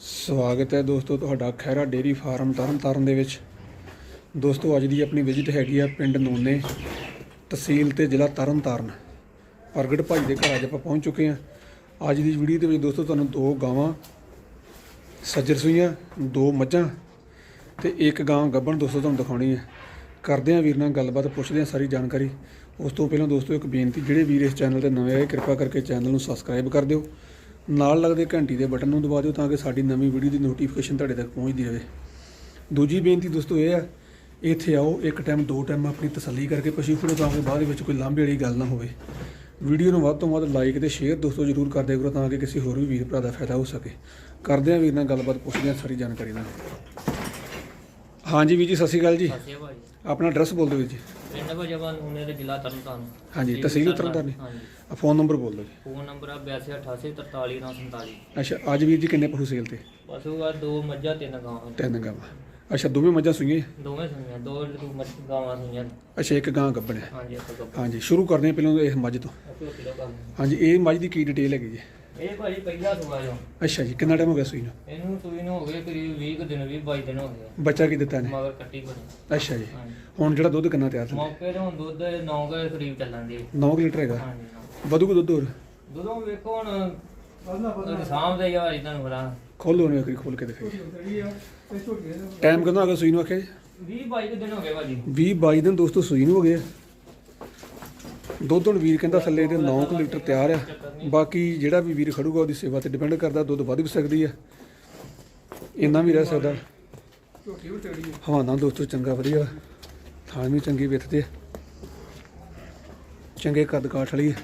ਸਵਾਗਤ ਹੈ ਦੋਸਤੋ ਤੁਹਾਡਾ ਖੈਰਾ ਡੇਰੀ ਫਾਰਮ ਤਰਨਤਾਰਨ ਦੇ ਵਿੱਚ। ਦੋਸਤੋ ਅੱਜ ਦੀ ਆਪਣੀ ਵਿਜ਼ਿਟ ਹੈਗੀ ਆ ਪਿੰਡ ਨੋਨੇ ਤਹਿਸੀਲ ਤੇ ਜ਼ਿਲ੍ਹਾ ਤਰਨਤਾਰਨ। ਪ੍ਰਗਟ ਭਾਈ ਦੇ ਘਰ ਅੱਜ ਆਪਾਂ ਪਹੁੰਚ ਚੁੱਕੇ ਹਾਂ। ਅੱਜ ਦੀ ਵੀਡੀਓ ਦੇ ਵਿੱਚ ਦੋਸਤੋ ਤੁਹਾਨੂੰ ਦੋ ਗਾਵਾਂ ਸੱਜਰ ਸੂਈਆਂ, ਦੋ ਮੱਝਾਂ ਤੇ ਇੱਕ ਗਾਂ ਗੱਭਣ ਦੋਸਤੋ ਤੁਹਾਨੂੰ ਦਿਖਾਉਣੀ ਹੈ। ਕਰਦੇ ਹਾਂ ਵੀਰ ਨਾਲ ਗੱਲਬਾਤ, ਪੁੱਛਦੇ ਹਾਂ ਸਾਰੀ ਜਾਣਕਾਰੀ। ਉਸ ਤੋਂ ਪਹਿਲਾਂ ਦੋਸਤੋ ਇੱਕ ਬੇਨਤੀ, ਜਿਹੜੇ ਵੀਰ ਇਸ ਚੈਨਲ ਤੇ ਨਵੇਂ ਆਏ, ਕਿਰਪਾ ਕਰਕੇ ਚੈਨਲ ਨੂੰ ਸਬਸਕ੍ਰਾਈਬ ਕਰ ਦਿਓ। ਨਾਲ ਲੱਗਦੇ ਘੰਟੀ ਦੇ ਬਟਨ ਨੂੰ ਦਬਾ ਦਿਓ ਤਾਂ ਕਿ ਸਾਡੀ ਨਵੀਂ ਵੀਡੀਓ ਦੀ ਨੋਟੀਫਿਕੇਸ਼ਨ ਤੁਹਾਡੇ ਤੱਕ ਪਹੁੰਚਦੀ ਰਹੇ। ਦੂਜੀ ਬੇਨਤੀ ਦੋਸਤੋ ਇਹ ਹੈ ਇੱਥੇ ਆਓ, ਇੱਕ ਟਾਈਮ ਦੋ ਟਾਈਮ ਆਪਣੀ ਤਸੱਲੀ ਕਰਕੇ ਪਸ਼ੂ ਖੜੋ ਤਾਂ ਕਿ ਬਾਅਦ ਵਿੱਚ ਕੋਈ ਲਾਂਭੇ ਵਾਲੀ ਗੱਲ ਨਾ ਹੋਵੇ। ਵੀਡੀਓ ਨੂੰ ਵੱਧ ਤੋਂ ਵੱਧ ਲਾਈਕ ਤੇ ਸ਼ੇਅਰ ਦੋਸਤੋ ਜਰੂਰ ਕਰ ਦਿਆ ਕਰੋ ਤਾਂ ਕਿ ਕਿਸੇ ਹੋਰ ਵੀ ਵੀਰ ਭਰਾ ਦਾ ਫਾਇਦਾ ਹੋ ਸਕੇ। ਕਰਦੇ ਹਾਂ ਵੀਰ ਨਾਲ ਗੱਲਬਾਤ, ਪੁੱਛਦੇ ਹਾਂ ਸਾਰੀ ਜਾਣਕਾਰੀ ਨਾਲ। ਹਾਂਜੀ ਵੀਰ ਜੀ, ਸਤਿ ਸ਼੍ਰੀ ਅਕਾਲ ਜੀ। ਸਤਿ ਭਾਜੀ। ਆਪਣਾ ਐਡਰੈਸ ਬੋਲ ਦਿਓ ਵੀਰ ਜੀ। ਪਿੰਡ ਭਜਵਾਨ ਨੂਨੇ ਦੇ ਜ਼ਿਲ੍ਹਾ ਤਰਨਤਾਰਨ। ਹਾਂਜੀ ਤਹਿਸੀਲ ਤਰਨਤਾਰਨ ਹਾਂਜੀ। ਆ ਫੋਨ ਨੰਬਰ ਬੋਲ ਦਿਓ ਜੀ। ਫੋਨ ਨੰਬਰ ਆ 8288433947 ਅੱਛਾ ਅੱਜ ਵੀਰ ਜੀ ਕਿੰਨੇ ਪਸ਼ੂ ਸੇਲ ਤੇ? ਪਸ਼ੂ ਆ ਦੋ ਮੱਝਾਂ ਤਿੰਨ ਗਾਵਾਂ। ਤਿੰਨ ਗਾਵਾਂ। ਅੱਛਾ ਦੋਵੇਂ ਮੱਝਾਂ ਸੂਈਆਂ ਦੋਵੇਂ ਸੁਣੀਆਂ ਦੋ ਮੱਝ ਗਾਵਾਂ ਸੁਣੀਆਂ ਅੱਛਾ ਇੱਕ ਗਾਂ ਗੱਭਣ ਹੈ। ਹਾਂਜੀ ਇੱਕ ਗੱਭ ਹਾਂਜੀ ਸ਼ੁਰੂ ਕਰਦੇ ਹਾਂ ਪਹਿਲਾਂ ਇਸ ਮੱਝ ਤੋਂ। ਅੱਧੋ ਕਿਲੋ ਹਾਂਜੀ ਇਹ ਮੱਝ ਦੀ ਕੀ ਡਿਟੇਲ ਹੈਗੀ ਜੀ? ਇਹ ਭਾਜੀ ਪਹਿਲਾ ਸੂਆ ਜੋ। ਅੱਛਾ ਜੀ ਕਿੰਨਾ ਟਾਈਮ ਹੋ ਗਿਆ ਸੂਈ ਨੂੰ? ਇਹਨੂੰ ਸੂਈ ਨੂੰ ਹੋ ਗਏ ਕਰੀਬ 20 ਕੁ ਦਿਨ 20 22 ਦਿਨ ਹੋ ਗਏ ਬੱਚਾ ਕੀ ਦਿੱਤਾ ਨੇ ਮਗਰ ਕੱਟੀ ਬਣੀ ਅੱਛਾ ਜੀ। ਹਾਂਜੀ। ਹੁਣ ਜਿਹੜਾ ਦੁੱਧ ਕਿੰਨਾ ਤਿਆਰ ਸੀ? ਮੌਕੇ ਤੇ ਹੁਣ ਦੁੱਧ 9 ਕੁ ਕਰੀਬ ਚੱਲਣ ਦੀ 9 ਲੀਟਰ ਹੈਗਾ। ਹਾਂਜੀ। ਵਧੂ ਕੋ ਦੁੱਧ ਹੋਰ? ਦੁੱਧੋਂ ਵੇਖੋ ਹੁਣ ਸਾਹਮਣੇ ਯਾਰ ਇਦਾਂ ਨੂੰ ਬੜਾ ਖੋਲੋ ਨੇ ਅਖਰੀ ਖੋਲ ਕੇ ਦਿਖਾਈ ਟਾਈਮ ਕਿੰਨਾ ਹੋ ਗਿਆ ਸੂਈ ਨੂੰ ਆਖਿਆ 20 22 ਕੁ ਦਿਨ ਹੋ ਗਏ ਭਾਜੀ। 20 22 ਦਿਨ ਦੋਸਤੋ ਸੂਈ ਨੂੰ ਹੋ ਗਏ ਆ। ਦੁੱਧ ਹੁਣ ਵੀਰ ਕਹਿੰਦਾ ਥੱਲੇ ਦੇ 9 ਲੀਟਰ ਤਿਆਰ ਆ। ਬਾਕੀ ਜਿਹੜਾ ਵੀ ਵੀਰ ਖੜੂਗਾ ਉਹਦੀ ਸੇਵਾ ਤੇ ਡਿਪੈਂਡ ਕਰਦਾ ਦੁੱਧ ਵੱਧ ਵੀ ਸਕਦੀ ਆ। ਇੰਨਾ ਵੀ ਰਹਿ ਸਕਦਾ। ਹਵਾਨਾ ਦੋਸਤੋ ਚੰਗਾ ਵਧੀਆ। ਥਾਂ ਵੀ ਚੰਗੀ ਵਿੱਥਦੇ ਆ। ਚੰਗੇ ਕੱਦ ਕਾਠ ਵਾਲੀ।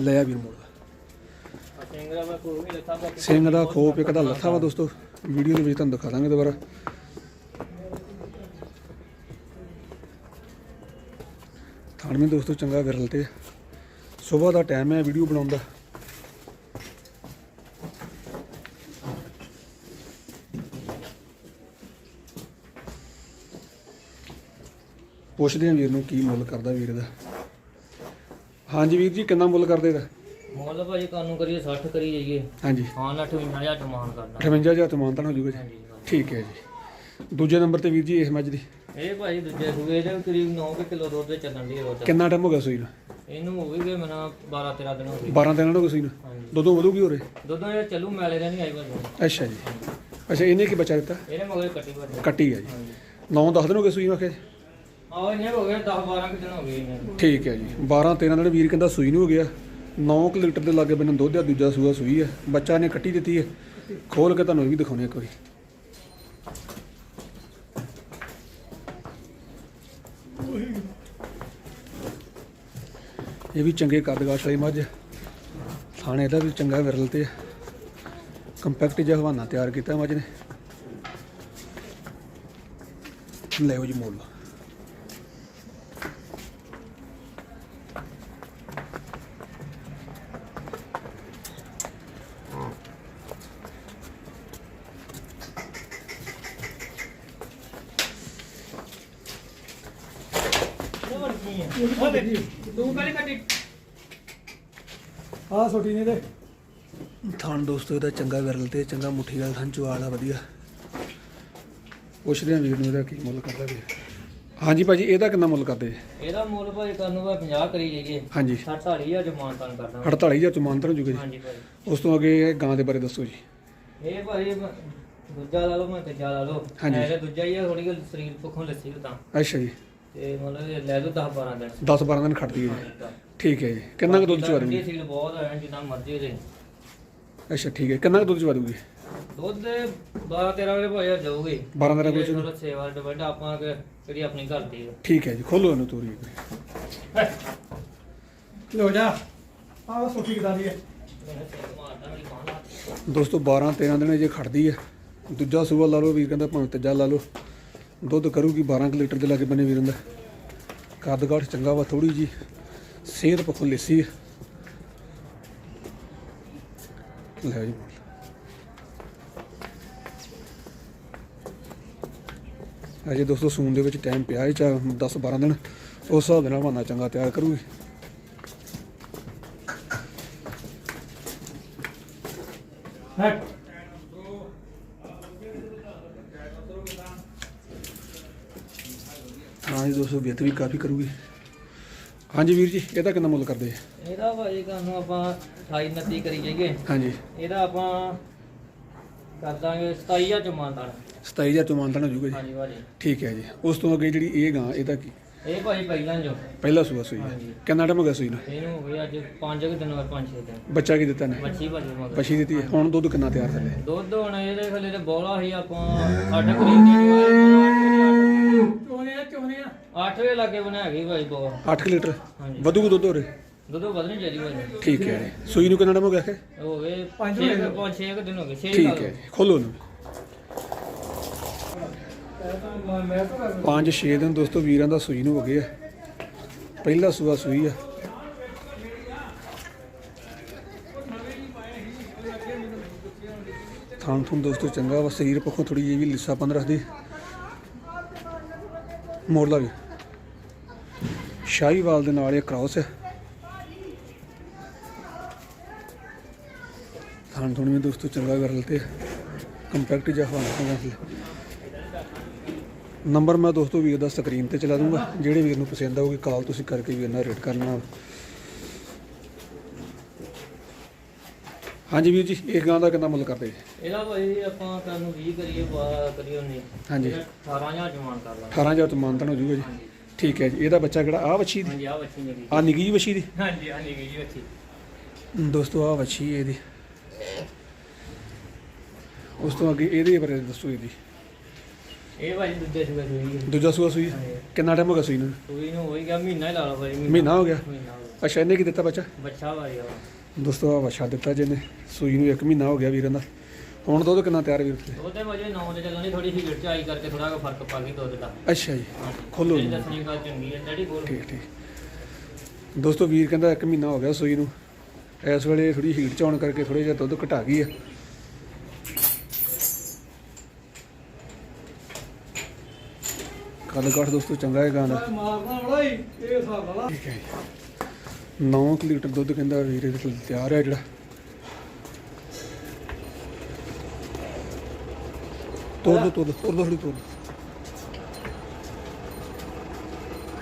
ਲੈ ਆ ਵੀਰ ਮੋੜ। ਸਿੰਘ ਦਾ ਖੋਪ ਇੱਕ ਦਾ ਲੱਥਾ ਵਾ ਦੋਸਤੋ। ਵੀਡੀਓ ਦੇ ਵਿੱਚ ਤੁਹਾਨੂੰ ਦਿਖਾ ਦਾਂਗੇ ਦੁਬਾਰਾ। ਥਾਣ ਵੀ ਦੋਸਤੋ ਚੰਗਾ ਵਿਰਲ ਤੇ। ਸਵੇਰ ਦਾ ਟਾਈਮ ਹੈ ਵੀਡੀਓ ਬਣਾਉਣ ਦਾ। ਪੁੱਛਦੇ ਹਾਂ ਵੀਰ ਨੂੰ ਕੀ ਮੁੱਲ ਕਰਦਾ ਵੀਰ ਦਾ ਹਾਂਜੀ ਵੀਰ ਜੀ ਕਿੰਨਾ ਮੁੱਲ ਕਰਦੇ ਦਾ ਮੁੱਲ ਭਾਜੀ ਕਾਨੂੰ ਕਰੀਏ 60 ਕਰੀ ਜਾਈਏ। ਹਾਂਜੀ। ਹਾਂ 85000 ਟਮਾਨ ਕਰਨਾ। 58000 ਤੋਂ ਮਾਨਤਾਨ ਹੋ ਜੂਗਾ ਜੀ। ਹਾਂਜੀ। ਠੀਕ ਹੈ ਜੀ। ਦੂਜੇ ਨੰਬਰ ਤੇ ਵੀਰ ਜੀ ਇਸ ਮੱਝ ਦੀ। ਇਹ ਭਾਜੀ ਦੂਜੇ ਸੂਏ ਦੇ ਵੀ ਕਰੀਬ 9 ਕਿਲੋ ਦੁੱਧ ਦੇ ਚੱਲਣ ਦੀ ਰੋਜ਼। ਕਿੰਨਾ ਟਾਈਮ ਹੋ ਗਿਆ ਸੂਈ ਨੂੰ? ਇਹਨੂੰ ਹੋ ਗਏ ਮਨਾ 12 13 ਦਿਨ ਹੋ ਗਏ। 12 ਦਿਨਾਂ ਹੋ ਗਏ ਸੂਈ ਨੂੰ? ਹਾਂਜੀ। ਦੁੱਧੋਂ ਵਧੂਗੀ ਹੋਰੇ ਦੁੱਧੋਂ ਇਹ ਚੱਲੂ ਮੈਲੇ ਦਾ ਨਹੀਂ ਆਈ ਭਾਜੀ ਅੱਛਾ ਜੀ। ਅੱਛਾ ਇਹਨੇ ਕੀ ਬੱਚਾ ਦਿੱਤਾ? ਇਹਨੇ ਮਗਰ ਕੱਟੀ ਭਾਜੀ ਕੱਟੀ ਹੈ ਜੀ। ਹਾਂਜੀ। 9 10 ਦਿਨ ਹੋ ਗਏ ਸੂਈ ਨੂੰ ਆਖੇ? ਆਹ ਇਹਨੇ ਹੋ ਗਏ 10 12 ਕਿ ਦਿਨ ਹੋ ਗਏ ਇਹਨੇ। ਠੀਕ ਹੈ ਜੀ। 12 13 ਦਿਨ ਵੀਰ ਕਹਿੰਦਾ ਸੂਈ ਨੂੰ ਹੋ ਗਿਆ। 9 ਲੀਟਰ ਦੇ ਲਾਗੇ ਬੰਨ ਦੁੱਧ ਆ ਦੂਜਾ ਸੂਆ ਸੂਈ ਹੈ ਬੱਚਾ ਨੇ ਕੱਟੀ ਦਿੱਤੀ ਹੈ ਖੋਲ ਕੇ ਤੁਹਾਨੂੰ ਇਹ ਵੀ ਦਿਖਾਉਣੇ ਇੱਕ ਵਾਰੀ। ਇਹ ਵੀ ਚੰਗੇ ਕੱਦਗਾਸ਼ ਵਾਲੀ ਮੱਝ ਥਾਣੇ ਦਾ ਵੀ ਚੰਗਾ ਵਿਰਲ ਤੇ ਕੰਪੈਕਟ ਜਿਹਾ ਹਵਾਨਾ ਤਿਆਰ ਕੀਤਾ ਮੱਝ ਨੇ। ਲੈਓ ਜੀ ਮੁੱਲ ਤੂੰ ਪਹਿਲੇ ਕੱਟੀ ਆ ਛੋਟੀ ਨੇ ਤੇ ਥਾਣ ਦੋਸਤੋ ਇਹਦਾ ਚੰਗਾ ਵਿਰਲ ਤੇ ਚੰਗਾ ਮੁੱਠੀ ਵਾਲਾ ਥਾਂ ਚੁਆਲਾ ਵਧੀਆ। ਪੁੱਛਦੇ ਆ ਵੀਰ ਨੂੰ ਇਹਦਾ ਕੀ ਮੁੱਲ ਕਰਦਾ ਵੀ ਹਾਂਜੀ ਭਾਜੀ ਇਹਦਾ ਕਿੰਨਾ ਮੁੱਲ ਕਰਦੇ? ਜੀ? ਇਹਦਾ ਮੁੱਲ ਭਾਜੀ ਕਾਨੂੰ ਦਾ 50 ਕਰੀ ਜਾਈਏ। ਹਾਂਜੀ। 48000 ਜਮਾਨ ਕਰਦਾ 48000 ਚ ਮਾਨਤਰ ਜੂਗਾ ਜੀ। ਹਾਂਜੀ ਭਾਜੀ। ਉਸ ਤੋਂ ਅੱਗੇ ਇਹ ਗਾਂ ਦੇ ਬਾਰੇ ਦੱਸੋ ਜੀ। ਇਹ ਭਾਜੀ ਦੂਜਾ ਲਾ ਲਓ ਮੈਂ ਤੀਜਾ ਲਾ ਲਓ। ਹਾਂਜੀ। ਇਹ ਦੂਜਾ ਹੀ ਆ ਥੋੜੀ ਜਿਹੀ ਸਰੀਰ ਪੱਖੋਂ ਲੱਸੀ ਤਾਂ ਅੱਛਾ ਜੀ। ਤੇ ਮਤਲਬ ਇਹ ਲੈ ਲਓ 10 12 ਦਿਨ। 10 12 ਦਿਨ ਖੜਦੀ ਹੈ ਜੀ। ਠੀਕ ਹੈ ਜੀ। ਕਿੰਨਾ ਕੁ ਦੁੱਧ ਚ ਵਧੂਗੀ ਠੰਡੀ ਸੀਲ ਬਹੁਤ ਹੈ ਜਿੰਨਾ ਮਰਜ਼ੀ ਦੇ। ਅੱਛਾ ਠੀਕ ਹੈ। ਕਿੰਨਾ ਕੁ ਦੁੱਧ ਚ ਵਧੂਗੀ ਦੁੱਧ 12 13 ਵਜੇ ਭਾਜੀ ਜਾਊਗੀ। 12 ਦਿਨਾਂ ਵਿੱਚ ਚਲੋ ਸੇਵਾ ਡਿਪੈਂਡ ਆਪਾਂ ਕਿ ਕਿਹੜੀ ਆਪਣੀ ਘਰ ਦੀ ਹੈ। ਠੀਕ ਹੈ ਜੀ। ਖੋਲੋ ਇਹਨੂੰ ਤੋਰੀ ਲੋ ਜਾ। ਆਹ ਸੋਟੀ ਕਿਦਾਂ ਦੀ ਹੈ? ਦੋਸਤੋ 12 13 ਦਿਨ ਜੇ ਖੜਦੀ ਹੈ। ਦੂਜਾ ਸੂਆ ਲਾ ਲਓ ਵੀਰ ਕਹਿੰਦਾ ਭਾਵੇਂ ਤੀਜਾ ਲਾ ਲਓ। ਦੁੱਧ ਕਰੂਗੀ 12 ਕੁ ਲੀਟਰ ਦੇ ਲਾਗੇ ਬੰਨੇ ਵੀਰ ਦਾ ਕੱਦ ਕਾਠ ਚੰਗਾ ਵਾ ਥੋੜੀ ਜੀ ਸਿਹਤ ਪੱਖੋਂ ਲਿੱਸੀ ਲੈ ਜੀ ਅਜੇ ਦੋਸਤੋ ਸੂਨ ਦੇ ਵਿੱਚ ਟਾਈਮ ਪਿਆ ਹੈ ਚਾ 10 12 ਦਿਨ, ਉਸ ਹਿਸਾਬ ਨਾਲ ਬਹਾਨਾ ਚੰਗਾ ਤਿਆਰ ਕਰੂਗੀ। ਹਟ ਦੀ ਦੋਸਤੋ ਵਿੱਤ ਵੀ ਕਾਫੀ ਕਰੂਗੀ। ਹਾਂਜੀ ਵੀਰ ਜੀ ਇਹਦਾ ਕਿੰਨਾ ਮੁੱਲ ਕਰਦੇ ਇਹਦਾ ਭਾਜੀ ਤੁਹਾਨੂੰ ਆਪਾਂ 28 29 ਕਰੀ ਜਾਈਏ। ਹਾਂਜੀ। ਇਹਦਾ ਆਪਾਂ ਕਰ ਦਾਂਗੇ 27000 ਚ ਮਾਨਦਾਰ 27000 ਤੋਂ ਮਾਨਤਾਨ ਹੋ ਜੂਗਾ ਜੀ। ਹਾਂਜੀ ਭਾਜੀ ਠੀਕ ਹੈ ਜੀ। ਉਸ ਤੋਂ ਅੱਗੇ ਜਿਹੜੀ ਇਹ ਗਾਂ ਇਹਦਾ ਕੀ? ਇਹ ਭਾਜੀ ਪਹਿਲਾਂ ਜੋ ਪਹਿਲਾ ਸੂਆ ਸੂਈ ਹੈ। ਹਾਂਜੀ। ਕਿੰਨਾ ਟਾਈਮ ਹੋ ਗਿਆ ਸੂਈ ਨੂੰ? ਇਹਨੂੰ ਹੋ ਗਿਆ ਅੱਜ 5 ਕੁ ਦਿਨ ਹੋਏ 5-6 ਦਿਨ। ਬੱਚਾ ਕੀ ਦਿੱਤਾ ਨੇ? ਮੱਛੀ ਭਾਜੀ ਮਗਰ। ਪਛੀ ਦਿੱਤੀ ਹੈ। ਹੁਣ ਦੁੱਧ ਕਿੰਨਾ ਤਿਆਰ ਥੱਲੇ? ਦੁੱਧ ਹੁਣ ਇਹਦੇ ਥੱਲੇ ਤੇ ਬੋਲਾ ਸੀ ਆਪਾਂ 8 ਕਰੀਬ ਦੀ ਜੋ ਹੈ ਚੋਨੇ ਆ ਚੋਨੇ ਆ? 8 ਵੇ ਲਾਗੇ ਬਣਾ ਗਈ ਭਾਈ ਬੋਲਾ 8 ਲੀਟਰ? ਹਾਂਜੀ। ਵਧੂ ਦੁੱਧ ਹੋ ਰਿਹਾ ਦੁੱਧ ਵਧਣੀ ਚਾਹੀਦੀ ਭਾਜੀ ਠੀਕ ਹੈ। ਜੀ ਸੂਈ ਨੂੰ ਕਿੰਨਾ ਟਾਈਮ ਹੋ ਗਿਆ ਕਿ? ਹੋ ਗਏ ਪੰਜ 6 ਹੋਏ ਨੇ। 5-6 ਦਿਨ ਹੋ ਗਏ 6 ਠੀਕ ਹੈ ਜੀ ਖੋਲੋ ਨੂੰ ਮੈਂ ਤਾਂ ਕਰ 5-6 ਦਿਨ ਦੋਸਤੋ ਵੀਰਾਂ ਦਾ ਸੂਈ ਨੂੰ ਹੋ ਗਏ ਆ ਪਹਿਲਾ ਸੂਆ ਸੂਈ ਆ। ਥਾਂ ਥੁੰ ਦੋਸਤੋ ਚੰਗਾ ਵਾ ਸਰੀਰ ਪੱਖੋਂ ਥੋੜੀ ਜਿਹੀ ਵੀ ਲਿੱਸਾਪਨ ਰੱਖਦੀ। ਮੋੜਲਾ ਵੀ। ਸ਼ਾਹੀਵਾਲ ਦੇ ਨਾਲ ਇਹ ਕ੍ਰਾਸ ਹੈ। ਥਾਂ ਥੁਣ ਵੀ ਦੋਸਤੋ ਚੰਗਾ ਕਰ ਲਤੇ। ਕੰਪੈਕਟ ਜਿਹਾ ਹਵਾਨਾ ਨੰਬਰ ਮੈਂ ਦੋਸਤੋ ਵੀਰ ਦਾ ਸਕਰੀਨ ਤੇ ਚਲਾ ਦੂੰਗਾ। ਜਿਹੜੇ ਵੀਰ ਨੂੰ ਪਸੰਦ ਆਊਗੀ ਕਾਲ ਤੁਸੀਂ ਕਰਕੇ ਵੀਰ ਨਾਲ ਰੇਟ ਕਰਨਾ। ਹਾਂਜੀ ਵੀਰ ਜੀ ਇਹ ਗਾਂ ਦਾ ਕਿੰਨਾ ਮੁੱਲ ਕਰਦੇ ਜੀ? ਇਹਦਾ ਭਾਈ ਆਪਾਂ ਤੁਹਾਨੂੰ 20 ਕਰੀਏ ਪਾ ਕਰੀਏ ਉਹਨੇ ਹਾਂਜੀ। 18000 ਜਮਾਨ ਕਰ ਲਾ 18000 ਤੋਂ ਮਾਨਤਨ ਹੋ ਜੂਗਾ ਜੀ। ਠੀਕ ਹੈ ਜੀ ਇਹਦਾ ਬੱਚਾ ਕਿਹੜਾ? ਆ ਵੱਛੀ ਦੀ? ਹਾਂਜੀ ਆ ਬੱਚੀ ਨੇ ਆ ਨਿੱਗੀ ਜਿਹੀ ਵੱਛੀ ਦੀ? ਹਾਂਜੀ ਆ ਨਿਕਲੀ ਜੀ ਬੱਚੀ ਦੋਸਤੋ ਆ ਵੱਛੀ ਹੈ ਇਹਦੀ। ਉਸ ਤੋਂ ਅੱਗੇ ਇਹਦੇ ਬਾਰੇ ਦੱਸੋ ਇਹਦੀ। ਇਹ ਭਾਈ ਦੂਜੇ ਸੂਏ ਸੂਈ ਹੈ। ਦੂਜਾ ਸੂਆ ਸੂਈ ਹਾਂਜੀ। ਕਿੰਨਾ ਟਾਈਮ ਹੋ ਗਿਆ ਸੂਈ ਨੂੰ? ਸੂਈ ਨੂੰ ਹੋਈ ਗਿਆ ਮਹੀਨਾ ਹੀ ਲਾ ਲਓ ਭਾਈ ਮਹੀਨਾ। ਹੋ ਗਿਆ? ਮਹੀਨਾ ਹੋ ਗਿਆ। ਅੱਛਾ ਇਹਨੇ ਕੀ ਦਿੱਤਾ ਬੱਚਾ? ਬੱਚਾ ਭਾਈ ਆ ਦੋਸਤੋ ਆ ਵੱਛਾ ਦਿੱਤਾ ਜਿਹਨੇ। ਸੂਈ ਨੂੰ 1 ਮਹੀਨਾ ਹੋ ਗਿਆ ਵੀਰਾਂ ਦਾ। ਹੁਣ ਦੁੱਧ ਕਿੰਨਾ ਤਿਆਰ ਵੀਰ ਤੇ ਉਹਦੇ ਵਜੇ 9 ਤੇ ਚੱਲਣੀ ਥੋੜੀ ਜਿਹੀ ਗਿਰਚ ਆਈ ਕਰਕੇ ਥੋੜਾ ਜਿਹਾ ਫ਼ਰਕ ਪਾ ਗਈ ਦੁੱਧ ਦਾ। ਅੱਛਾ ਜੀ ਖੋਲੋ ਜੀ। ਦੱਸਣੀ ਗੱਲ ਚੰਗੀ ਹੈ ਡੈਡੀ ਕੋਲ ਠੀਕ ਠੀਕ। ਦੋਸਤੋ ਵੀਰ ਕਹਿੰਦਾ 1 ਮਹੀਨਾ ਹੋ ਗਿਆ ਸੂਈ ਨੂੰ। ਇਸ ਵੇਲੇ ਥੋੜੀ ਹੀਟ ਚ ਆਉਣ ਕਰਕੇ ਥੋੜੇ ਜਿਹਾ ਦੁੱਧ ਘਟਾ ਗਈ ਆ। ਕੱਲ ਕਾਠ ਦੋਸਤੋ ਚੰਗਾ ਹੈ ਗਾਂ ਦਾ ਮਾਰਨਾ ਬੜਾ ਹੀ ਇਹ ਹਿਸਾਬ ਵਾਲਾ ਠੀਕ ਹੈ ਜੀ। 9 ਲੀਟਰ ਦੁੱਧ ਕਹਿੰਦਾ ਵੀਰ ਇਹਦੇ ਕੋਲ ਤਿਆਰ ਹੈ ਜਿਹੜਾ। ਤੋੜ ਦੋ ਤੋੜ ਦੋ ਤੋੜ ਦੋ ਥੋੜੀ ਤੋੜ ਦਿਓ।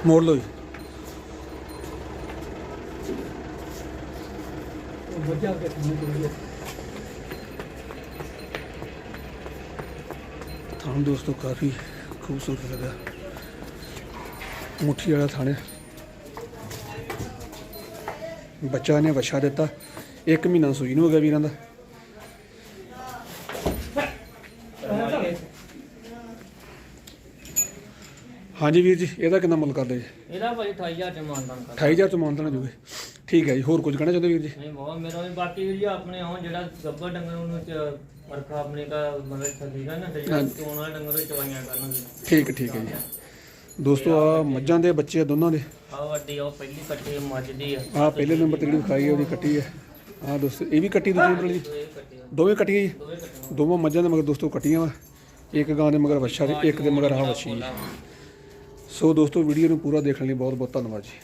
ਮੋੜ ਲਓ ਜੀ। ਬੱਚਾ ਕੇ ਤੁਹਾਨੂੰ ਦੋਸਤੋ ਕਾਫੀ ਖੂਬਸੂਰਤ ਲੱਗਾ ਮੁੱਠੀ ਵਾਲਾ ਥਾਣੇ ਬੱਚਾ ਨੇ ਵਛਾ ਦਿੱਤਾ। ਇੱਕ ਮਹੀਨਾ ਸੂਈ ਨੂੰ ਹੋ ਗਿਆ ਵੀਰਾਂ ਦਾ। ਹਾਂਜੀ ਵੀਰ ਜੀ ਇਹਦਾ ਕਿੰਨਾ ਮੁੱਲ ਕਰਦੇ ਜੀ? ਇਹਦਾ ਭਾਈ 28000 ਚ ਮਾਨਦਾਨ ਕਰ 28000 ਤੋਂ ਮਾਨਤਾ ਨਾ ਜੂਗੇ। ਠੀਕ ਹੈ ਜੀ ਹੋਰ ਕੁਝ ਕਹਿਣਾ ਚਾਹੁੰਦੇ ਵੀਰ ਜੀ? ਨਹੀਂ ਬਹੁਤ ਮੇਰਾ ਵੀ ਬਾਕੀ ਵੀ ਜੀ ਆਪਣੇ ਆਉਂ ਜਿਹੜਾ ਗੱਬਰ ਡੰਗਰ ਉਹਨੂੰ ਚ ਮਰਖਾ ਆਪਣੇ ਦਾ ਮਤਲਬ ਚੱਲੀਗਾ ਨਾ ਜਿਹੜਾ। ਚੋਣ ਵਾਲੇ ਡੰਗਰ ਵਿੱਚ ਚਵਾਈਆਂ ਕਰਨਗੇ। ਠੀਕ ਠੀਕ ਹੈ ਜੀ। ਦੋਸਤੋ ਆ ਮੱਝਾਂ ਦੇ ਬੱਚੇ ਆ ਦੋਨਾਂ ਦੇ। ਆ ਵੱਡੀ ਉਹ ਪਹਿਲੀ ਕੱਟੀ ਮੱਝ ਦੀ ਆ। ਆ ਪਹਿਲੇ ਨੰਬਰ ਤੇ ਜਿਹੜੀ ਖਾਈ ਹੈ ਉਹਦੀ ਕੱਟੀ ਹੈ ਆ ਦੋਸਤੋ ਇਹ ਵੀ ਕੱਟੀ ਦੂਜੀ ਨੰਬਰ ਆ, ਦੋਵੇਂ ਕੱਟੀਆਂ ਜੀ? ਦੋਵਾਂ ਮੱਝਾਂ ਦੇ ਮਗਰ ਦੋਸਤੋ ਕੱਟੀਆਂ ਵਾ। ਇੱਕ ਗਾਂ ਦੇ ਮਗਰ ਵੱਛਾ ਤੇ ਇੱਕ ਦੇ ਮਗਰ ਆਹ ਵੱਛੀ। ਸੋ ਦੋਸਤੋ ਵੀਡੀਓ ਨੂੰ ਪੂਰਾ ਦੇਖਣ ਲਈ ਬਹੁਤ ਬਹੁਤ ਧੰਨਵਾਦ ਜੀ।